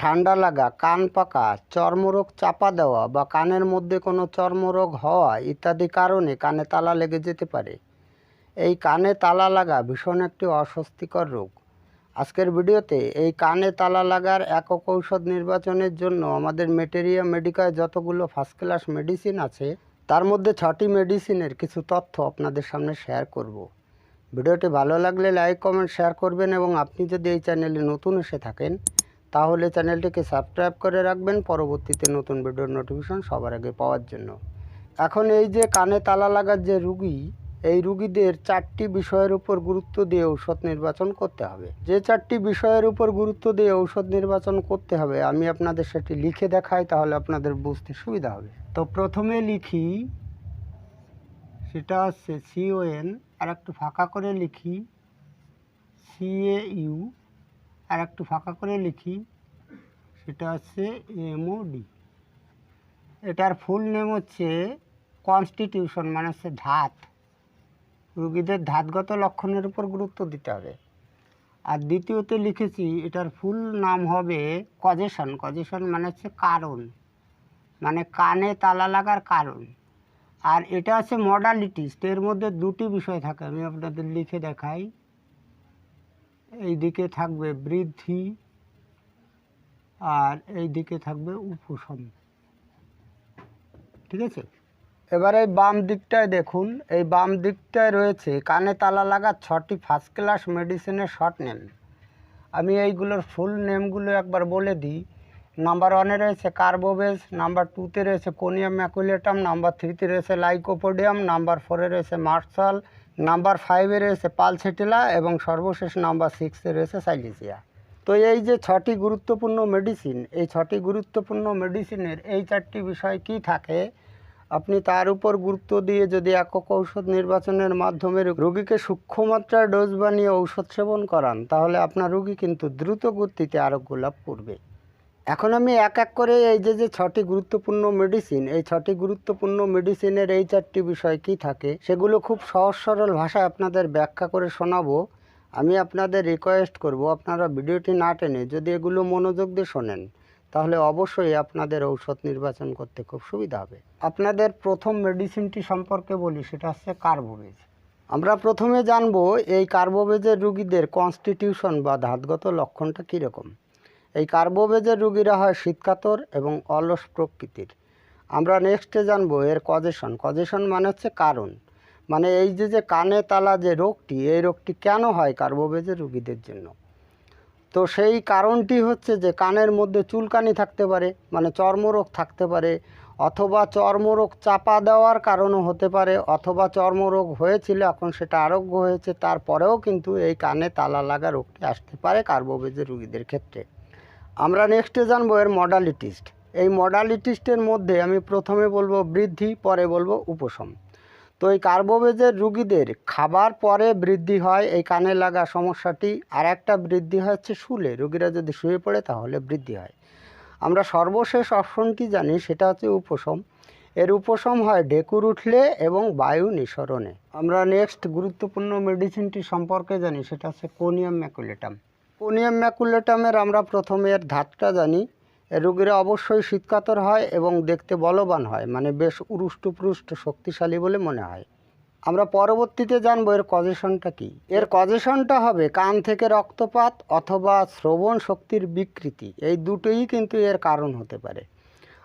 ঠান্ডা লাগা, কান পাকা, চর্মরোগ চাপা দেওয়া বা কানের মধ্যে কোনো চর্মরোগ হওয়া ইত্যাদি কারণে কানে তালা লেগে যেতে পারে এই কানে তালা লাগা ভীষণ একটি অস্বস্তিকর রোগ আজকের ভিডিওতে এই কানে তালা লাগার একক ঔষধ নির্বাচনের জন্য আমাদের মেটেরিয়া মেডিকায় যতগুলো ফার্স্ট ক্লাস মেডিসিন আছে, তার মধ্যে ছটি মেডিসিনের কিছু তথ্য আপনাদের সামনে শেয়ার করব। ভিডিওটি ভালো লাগলে লাইক, কমেন্ট, শেয়ার করবেন এবং আপনি যদি এই চ্যানেলে নতুন এসে থাকেন তাহলে চ্যানেলটিকে সাবস্ক্রাইব করে রাখবেন পরবর্তীতে নতুন ভিডিওর নোটিফিকেশন সবার আগে পাওয়ার জন্য। এখন এই যে কানে তালা লাগার যে রুগী, এই রুগীদের চারটি বিষয়ের উপর গুরুত্ব দিয়ে ঔষধ নির্বাচন করতে হবে। যে চারটি বিষয়ের উপর গুরুত্ব দিয়ে ঔষধ নির্বাচন করতে হবে, আমি আপনাদের সেটি লিখে দেখাই, তাহলে আপনাদের বুঝতে সুবিধা হবে। তো প্রথমে লিখি, সেটা হচ্ছে সিওএন আর একটু ফাঁকা করে লিখি সিএ ইউ আর একটু ফাঁকা করে লিখি। সেটা হচ্ছে এমওডি এটার ফুল নেম হচ্ছে কনস্টিটিউশন মানে হচ্ছে ধাত। রুগীদের ধাতগত লক্ষণের উপর গুরুত্ব দিতে হবে। আর দ্বিতীয়তে লিখেছি, এটার ফুল নাম হবে কজেশন কজেশন মানে হচ্ছে কারণ। মানে কানে তালা লাগার কারণ। আর এটা আছে মডালিটিস এর মধ্যে দুটি বিষয় থাকে, আমি আপনাদের লিখে দেখাই। এই দিকে থাকবে বৃদ্ধি আর এই দিকে থাকবে উপশম। ঠিক আছে? এবার এই বাম দিকটায় দেখুন, এই বাম দিকটায় রয়েছে, কানে তালা লাগার ছটি ফার্স্ট ক্লাস মেডিসিনের শর্ট নেম আমি এইগুলোর ফুল নেমগুলো একবার বলে দিই। নাম্বার ওয়ানে রয়েছে কার্বোবেজ নাম্বার টুতে রয়েছে কোনিয়াম ম্যাকুলেটাম নাম্বার থ্রিতে রয়েছে লাইকোপোডিয়াম নাম্বার ফোরে রয়েছে মার্শাল নাম্বার ফাইভে রয়েছে পালসেটেলা এবং সর্বশেষ নাম্বার সিক্সে রয়েছে সাইলিসিয়া তো এই যে ছটি গুরুত্বপূর্ণ মেডিসিন এই ছটি গুরুত্বপূর্ণ মেডিসিনের এই চারটি বিষয় কি থাকে? আপনি তার উপর গুরুত্ব দিয়ে যদি একক ঔষধ নির্বাচনের মাধ্যমে রোগীকে সূক্ষ্মমাত্রার ডোজ বানিয়ে ঔষধ সেবন করান, তাহলে আপনার রোগী কিন্তু দ্রুত গতিতে আরোগ্য লাভ করবে। এখন আমি এক এক করে এই যে যে ছটি গুরুত্বপূর্ণ মেডিসিন এই ছটি গুরুত্বপূর্ণ মেডিসিনের এই চারটি বিষয় কি থাকে, সেগুলো খুব সহজ সরল ভাষায় আপনাদের ব্যাখ্যা করে শোনাবো। আমি আপনাদের রিকোয়েস্ট করব, আপনারা ভিডিওটি না টেনে যদি এগুলো মনোযোগ দিয়ে শোনেন, তাহলে অবশ্যই আপনাদের ঔষধ নির্বাচন করতে খুব সুবিধা হবে। আপনাদের প্রথম মেডিসিনটি সম্পর্কে বলি, সেটা হচ্ছে কার্বোভেজ আমরা প্রথমে জানব, এই কার্বোভেজের রুগীদের কনস্টিটিউশন বা ধাতগত লক্ষণটা কীরকম? এই কার্বোভেজের রুগীরা হয় শীতকাতর এবং অলস প্রকৃতির। আমরা নেক্সটে জানব এর কজেশন কজেশন মানে হচ্ছে কারণ। মানে এই যে যে কানে তালা যে রোগটি, এই রোগটি কেন হয় কার্বোভেজের রুগীদের জন্য? তো সেই কারণটি হচ্ছে যে, কানের মধ্যে চুলকানি থাকতে পারে মানে চর্মরোগ থাকতে পারে, অথবা চর্মরোগ চাপা দেওয়ার কারণও হতে পারে, অথবা চর্মরোগ হয়েছিল, এখন সেটা আরোগ্য হয়েছে, তারপরেও কিন্তু এই কানে তালা লাগা রোগটি আসতে পারে কার্বোভেজের রুগীদের ক্ষেত্রে। আমরা নেক্সটে জানব এর মডালিটিস্ট এই মডালিটিস্টের মধ্যে আমি প্রথমে বলব বৃদ্ধি, পরে বলব উপশম। তো এই কার্বোভেজের রুগীদের খাবার পরে বৃদ্ধি হয়, এই কানে লাগা সমস্যাটি, আর একটা বৃদ্ধি হচ্ছে শুলে। রুগীরা যদি শুয়ে পড়ে তাহলে বৃদ্ধি হয়। আমরা সর্বশেষ অপশনটি জানি? সেটা হচ্ছে উপশম। এর উপশম হয় ডেকুর উঠলে এবং বায়ু নিঃসরণে। আমরা নেক্সট গুরুত্বপূর্ণ মেডিসিনটি সম্পর্কে জানি, সেটা হচ্ছে কোনিয়াম ম্যাকুলেটাম। কোনিয়াম ম্যাকুলেটামের আমরা প্রথমে এর ধাতটা জানি। রোগীরা অবশ্যই শীতকাতর হয় এবং দেখতে বলবান হয় মানে বেশ উরুষ্টপুরুষ্ট শক্তিশালী বলে মনে হয়। আমরা পরবর্তীতে জানব এর কজেশনটা কি। এর কজেশনটা হবে কান থেকে রক্তপাত অথবা শ্রবণ শক্তির বিকৃতি। এই দুটোই কিন্তু এর কারণ হতে পারে।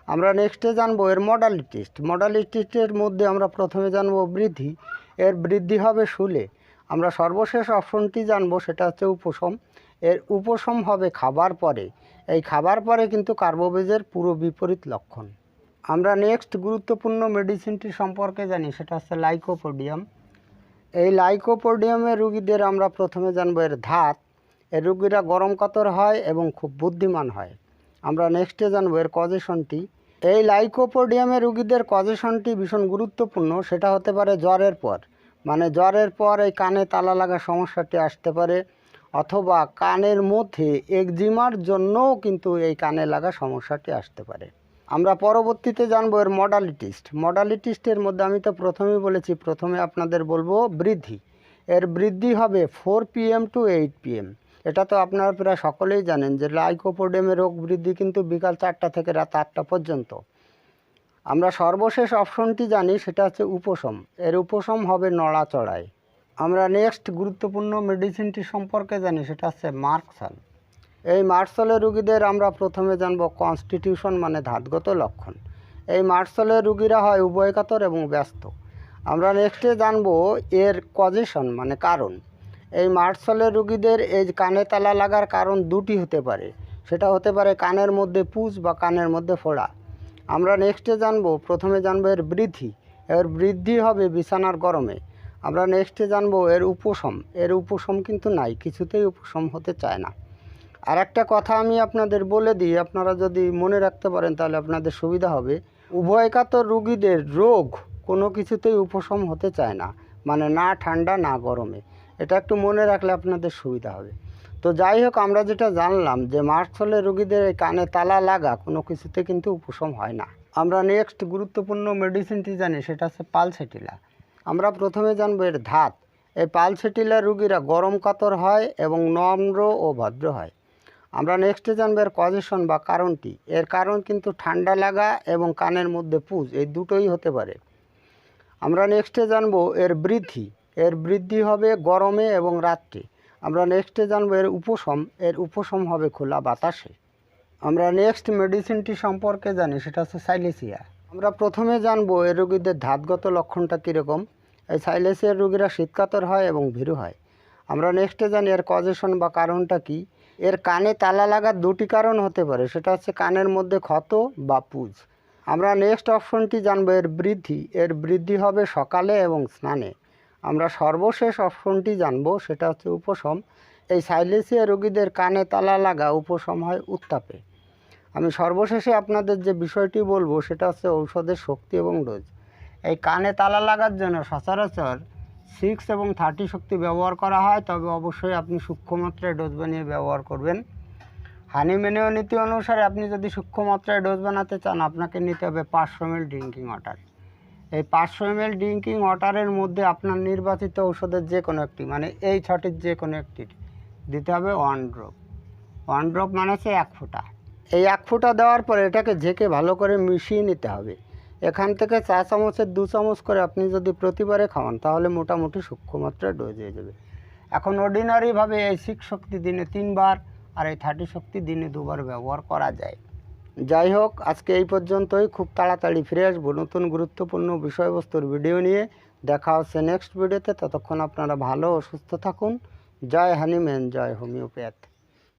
আমরা নেক্সটে জানব এর মডালিটিস্ট মডালিটিস্টের মধ্যে আমরা প্রথমে জানব বৃদ্ধি। এর বৃদ্ধি হবে শুলে। আমরা সর্বশেষ অপশনটি জানব, সেটা হচ্ছে উপশম। এর উপশম হবে খাবার পরে। এই খাবার পরে কিন্তু কার্বোভেজের পুরো বিপরীত লক্ষণ। আমরা নেক্সট গুরুত্বপূর্ণ মেডিসিনটি সম্পর্কে জানি, সেটা হচ্ছে লাইকোপোডিয়াম এই লাইকোপোডিয়ামের রুগীদের আমরা প্রথমে জানব এর ধাত। এর রুগীরা গরম কাতর হয় এবং খুব বুদ্ধিমান হয়। আমরা নেক্সটে জানব এর কজেশনটি এই লাইকোপোডিয়ামের রুগীদের কজেশনটি ভীষণ গুরুত্বপূর্ণ, সেটা হতে পারে জ্বরের পর। মানে জ্বরের পর এই কানে তালা লাগা সমস্যাটি আসতে পারে অথবা কানের মধ্যে একজিমার জন্যও কিন্তু এই কানে লাগা সমস্যাটি আসতে পারে। আমরা পরবর্তীতে জানব এর মডালিটিস্ট মডালিটিস্টের মধ্যে আমি তো প্রথমেই বলেছি, প্রথমে আপনাদের বলব বৃদ্ধি। এর বৃদ্ধি হবে four PM to eight PM. এটা তো আপনারা প্রায় সকলেই জানেন যে লাইকোপোডেমে রোগ বৃদ্ধি কিন্তু বিকাল চারটা থেকে রাত আটটা পর্যন্ত। আমরা সর্বশেষ অপশনটি জানি, সেটা হচ্ছে উপশম। এর উপশম হবে নড়াচড়ায়। আমরা নেক্সট গুরুত্বপূর্ণ মেডিসিনটি সম্পর্কে জানি, সেটা হচ্ছে মার্কসাল এই মার্সলের রুগীদের আমরা প্রথমে জানব কনস্টিটিউশন মানে ধাতগত লক্ষণ। এই মার্সলের রুগীরা হয় উভয়কাতর এবং ব্যস্ত। আমরা নেক্সটে জানব এর কজেশন মানে কারণ। এই মার্সলের রুগীদের এই কানে তালা লাগার কারণ দুটি হতে পারে। সেটা হতে পারে কানের মধ্যে পুজ বা কানের মধ্যে ফোড়া। আমরা নেক্সটে জানব, প্রথমে জানব এর বৃদ্ধি। এর বৃদ্ধি হবে বিছানার গরমে। আমরা নেক্সটে জানব এর উপশম। এর উপশম কিন্তু নাই, কিছুতেই উপশম হতে চায় না। আর একটা কথা আমি আপনাদের বলে দিই, আপনারা যদি মনে রাখতে পারেন তাহলে আপনাদের সুবিধা হবে। উভয়কাতর রুগীদের রোগ কোনো কিছুতেই উপশম হতে চায় না মানে না ঠান্ডা, না গরমে। এটা একটু মনে রাখলে আপনাদের সুবিধা হবে। তো যাই হোক, আমরা যেটা জানলাম যে মার্কসলের রুগীদের কানে তালা লাগা কোনো কিছুতে কিন্তু উপশম হয় না। আমরা নেক্সট গুরুত্বপূর্ণ মেডিসিনটি জানি, সেটা হচ্ছে পালসেটিলা। আমরা প্রথমে জানব এর ধাত। এই পালসেটিলা রুগীরা গরম কাতর হয় এবং নম্র ও ভদ্র হয়। আমরা নেক্সটে জানব এর কজেশন বা কারণটি। এর কারণ কিন্তু ঠান্ডা লাগা এবং কানের মধ্যে পুজ, এই দুটোই হতে পারে। আমরা নেক্সটে জানব এর বৃদ্ধি। এর বৃদ্ধি হবে গরমে এবং রাত্রে। আমরা নেক্সটে জানব এর উপশম। এর উপশম হবে খোলা বাতাসে। আমরা নেক্সট মেডিসিনটি সম্পর্কে জানি, সেটা হচ্ছে সাইলেসিয়া। আমরা প্রথমে জানব এর রোগীদের ধাতগত লক্ষণটা কীরকম? এই সাইলেসিয়ার রোগীরা শীতকাতর হয় এবং ভীরু হয়। আমরা নেক্সটে জানি এর কজেশন বা কারণটা কি। এর কানে তালা লাগার দুটি কারণ হতে পারে, সেটা হচ্ছে কানের মধ্যে ক্ষত বা পুজ। আমরা নেক্সট অপশনটি জানব, এর বৃদ্ধি। এর বৃদ্ধি হবে সকালে এবং স্নানে। আমরা সর্বশেষ অপশনটি জানব, সেটা হচ্ছে উপশম। এই সাইলেসিয়া রোগীদের কানে তালা লাগা উপশম হয় উত্তাপে। আমি সর্বশেষে আপনাদের যে বিষয়টি বলব, সেটা হচ্ছে ঔষধের শক্তি এবং ডোজ। এই কানে তালা লাগার জন্য সচরাচর সিক্স এবং থার্টি শক্তি ব্যবহার করা হয়, তবে অবশ্যই আপনি সূক্ষ্ম মাত্রায় ডোজ বানিয়ে ব্যবহার করবেন। হানিমেনীয় নীতি অনুসারে আপনি যদি সূক্ষ্ম মাত্রায় ডোজ বানাতে চান, আপনাকে নিতে হবে পাঁচশো এম ড্রিঙ্কিং ওয়াটার এই পাঁচশো এম ড্রিঙ্কিং ওয়াটারের মধ্যে আপনার নির্বাচিত ঔষধের যে কোনো একটি মানে এই ছটির যে কোনো একটি দিতে হবে ওয়ান ড্রপ ওয়ান ড্রপ মানে হচ্ছে এক ফোঁটা। এই এক ফোঁটা দেওয়ার পরে এটাকে ঝেঁকে ভালো করে মিশিয়ে নিতে হবে। এখান থেকে চা চামচের দু চামচ করে আপনি যদি প্রতিবারে খাওয়ান, তাহলে মোটামুটি সূক্ষ্ম মাত্রায় ডোজ হয়ে যাবে। এখন অর্ডিনারিভাবে এই সিক্স শক্তি দিনে তিনবার আর এই থার্টি শক্তি দিনে দুবার ব্যবহার করা যায়। যাই হোক, আজকে এই পর্যন্তই। খুব তাড়াতাড়ি ফিরে আসব নতুন গুরুত্বপূর্ণ বিষয়বস্তুর ভিডিও নিয়ে। দেখা হচ্ছে নেক্সট ভিডিওতে ততক্ষণ আপনারা ভালো ও সুস্থ থাকুন। জয় হানিম্যান, জয় হোমিওপ্যাথ।